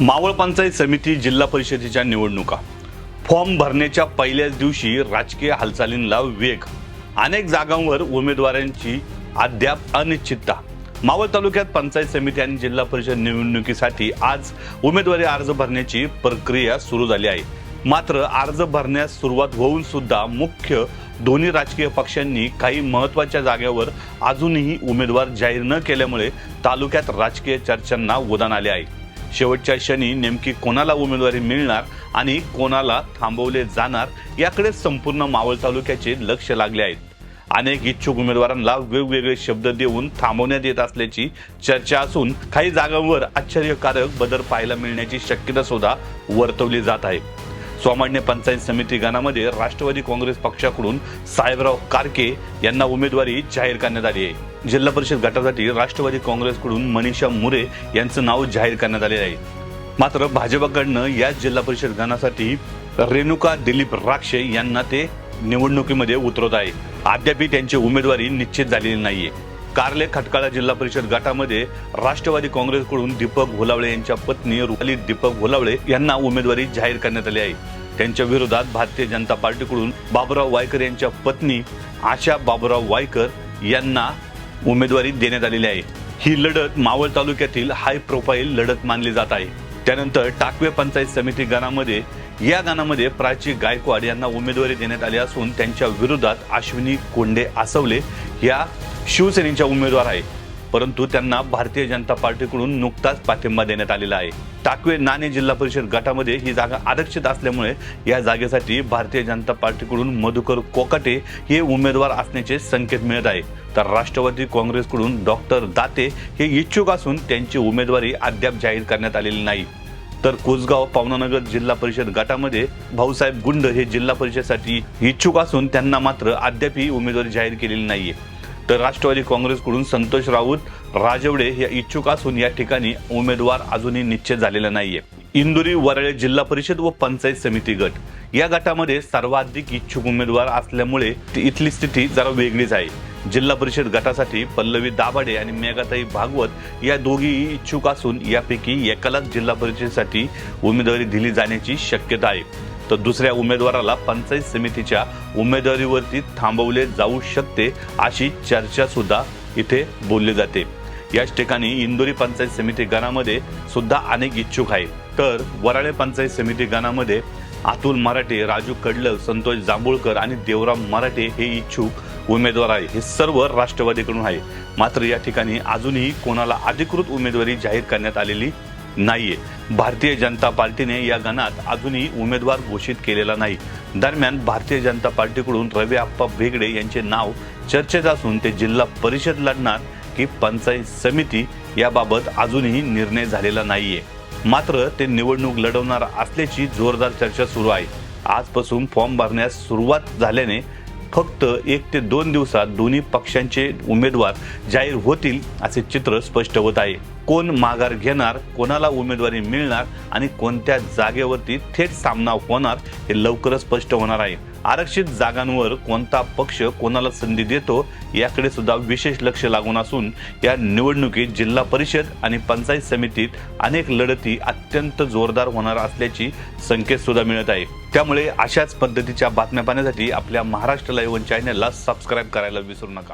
मावळ पंचायत समिती जिल्हा परिषदेच्या निवडणुका. फॉर्म भरण्याच्या पहिल्याच दिवशी राजकीय हालचालींना वेग. अनेक जागांवर उमेदवारांची अद्याप अनिश्चितता. मावळ तालुक्यात पंचायत समिती आणि जिल्हा परिषद निवडणुकीसाठी आज उमेदवारी अर्ज भरण्याची प्रक्रिया सुरू झाली आहे. मात्र अर्ज भरण्यास सुरुवात होऊन सुद्धा मुख्य दोन्ही राजकीय पक्षांनी काही महत्त्वाच्या जागेवर अजूनही उमेदवार जाहीर न केल्यामुळे तालुक्यात राजकीय चर्चांना उदान आले आहे. शेवटच्या क्षणी नेमकी कोणाला उमेदवारी मिळणार आणि कोणाला थांबवले जाणार याकडे संपूर्ण मावळ तालुक्याचे लक्ष लागले आहेत. अनेक इच्छुक उमेदवारांना वेगवेगळे शब्द देऊन थांबवण्यात येत असल्याची चर्चा असून काही जागांवर आश्चर्यकारक बदल पाहायला मिळण्याची शक्यता सुद्धा वर्तवली जात आहे. स्वामान्य पंचायत समिती गणामध्ये राष्ट्रवादी काँग्रेस पक्षाकडून साहेबराव कारके यांना उमेदवारी जाहीर करण्यात आली आहे. जिल्हा परिषद गटासाठी राष्ट्रवादी काँग्रेसकडून मनीषा मुरे यांचं नाव जाहीर करण्यात आले आहे. मात्र भाजपाकडनं याच जिल्हा परिषद गणासाठी रेणुका दिलीप राक्षे यांना ते निवडणुकीमध्ये उतरवत आहे. अद्यापही त्यांची उमेदवारी निश्चित झालेली नाहीये. कार्ले खटकाळा जिल्हा परिषद गटामध्ये राष्ट्रवादी काँग्रेसकडून दीपक भोलावळे यांच्या पत्नी रुपाली दीपक भोलावळे यांना उमेदवारी जाहीर करण्यात आली आहे. त्यांच्या विरोधात भारतीय जनता पार्टीकडून बाबुराव वायकर यांच्या पत्नी आशा बाबुराव वायकर यांना उमेदवारी देण्यात आलेली आहे. ही लढत मावळ तालुक्यातील हाय प्रोफाईल लढत मानली जात आहे. त्यानंतर टाकवे पंचायत समिती गणामध्ये या गणामध्ये प्राची गायकवाड यांना उमेदवारी देण्यात आली असून त्यांच्या विरोधात अश्विनी कोंडे आसवले या शिवसेनेच्या उमेदवार आहे परंतु त्यांना भारतीय जनता पार्टीकडून नुकताच पाठिंबा देण्यात आलेला आहे. टाकवे नाणे जिल्हा परिषद गटामध्ये ही जागा आरक्षित असल्यामुळे या जागेसाठी भारतीय जनता पार्टीकडून मधुकर कोकाटे हे उमेदवार असण्याचे संकेत मिळत आहे. तर राष्ट्रवादी काँग्रेसकडून डॉक्टर दाते हे इच्छुक असून त्यांची उमेदवारी अद्याप जाहीर करण्यात आलेली नाही. तर कोसगाव पावनानगर जिल्हा परिषद गटामध्ये भाऊसाहेब गुंड हे जिल्हा परिषदसाठी इच्छुक असून त्यांना मात्र अद्यापही उमेदवारी जाहीर केलेली नाहीये. तर राष्ट्रवादी काँग्रेसकडून संतोष राऊत राजवडे या इच्छुक असून या ठिकाणी उमेदवार अजूनही निश्चित झालेला नाहीये. इंदुरी वरळे जिल्हा परिषद व पंचायत समिती गट. या गटामध्ये सर्वाधिक इच्छुक उमेदवार असल्यामुळे ती- इथली स्थिती जरा वेगळीच आहे. जिल्हा परिषद गटासाठी पल्लवी दाभाडे आणि मेघाताई भागवत या दोघीही इच्छुक असून यापैकी एकालाच जिल्हा परिषदेसाठी उमेदवारी दिली जाण्याची शक्यता आहे. तर दुसऱ्या उमेदवाराला पंचायत समितीच्या उमेदवारीवरती थांबवले जाऊ शकते अशी चर्चा सुद्धा इथे बोलली जाते. याच ठिकाणी इंदोरी पंचायत समिती गणामध्ये सुद्धा अनेक इच्छुक आहेत. तर वराळे पंचायत समिती गणामध्ये अतुल मराठे राजू कडलक संतोष जांभूळकर आणि देवराम मराठे हे इच्छुक उमेदवार आहे हे सर्व राष्ट्रवादीकडून आहे मात्र या ठिकाणी अजूनही कोणाला अधिकृत उमेदवारी जाहीर करण्यात आलेली नाहीये. भारतीय जनता पार्टीने या गणात अजूनही उमेदवार घोषित केलेला नाही. दरम्यान भारतीय जनता पार्टीकडून रवी आप्पा भेगडे यांचे नाव चर्चेत असून ते जिल्हा परिषद लढणार की पंचायत समिती याबाबत अजूनही निर्णय झालेला नाहीये. मात्र ते निवडणूक लढवणार असल्याची जोरदार चर्चा सुरू आहे. आजपासून फॉर्म भरण्यास सुरुवात झाल्याने फक्त एक ते दोन दिवसात दोन्ही पक्षांचे उमेदवार जाहीर होतील असे चित्र स्पष्ट होत आहे. कोण माघार घेणार कोणाला उमेदवारी मिळणार आणि कोणत्या जागेवरती थेट सामना होणार हे लवकरच स्पष्ट होणार आहे. आरक्षित जागांवर कोणता पक्ष कोणाला संधी देतो याकडे सुद्धा विशेष लक्ष लागून असून या निवडणुकीत जिल्हा परिषद आणि पंचायत समितीत अनेक लढती अत्यंत जोरदार होणार असल्याची संकेत सुद्धा मिळत आहे. त्यामुळे अशाच पद्धतीच्या बातम्या पाहण्यासाठी आपल्या महाराष्ट्र लाईव्ह चॅनलला सबस्क्राईब करायला विसरू नका.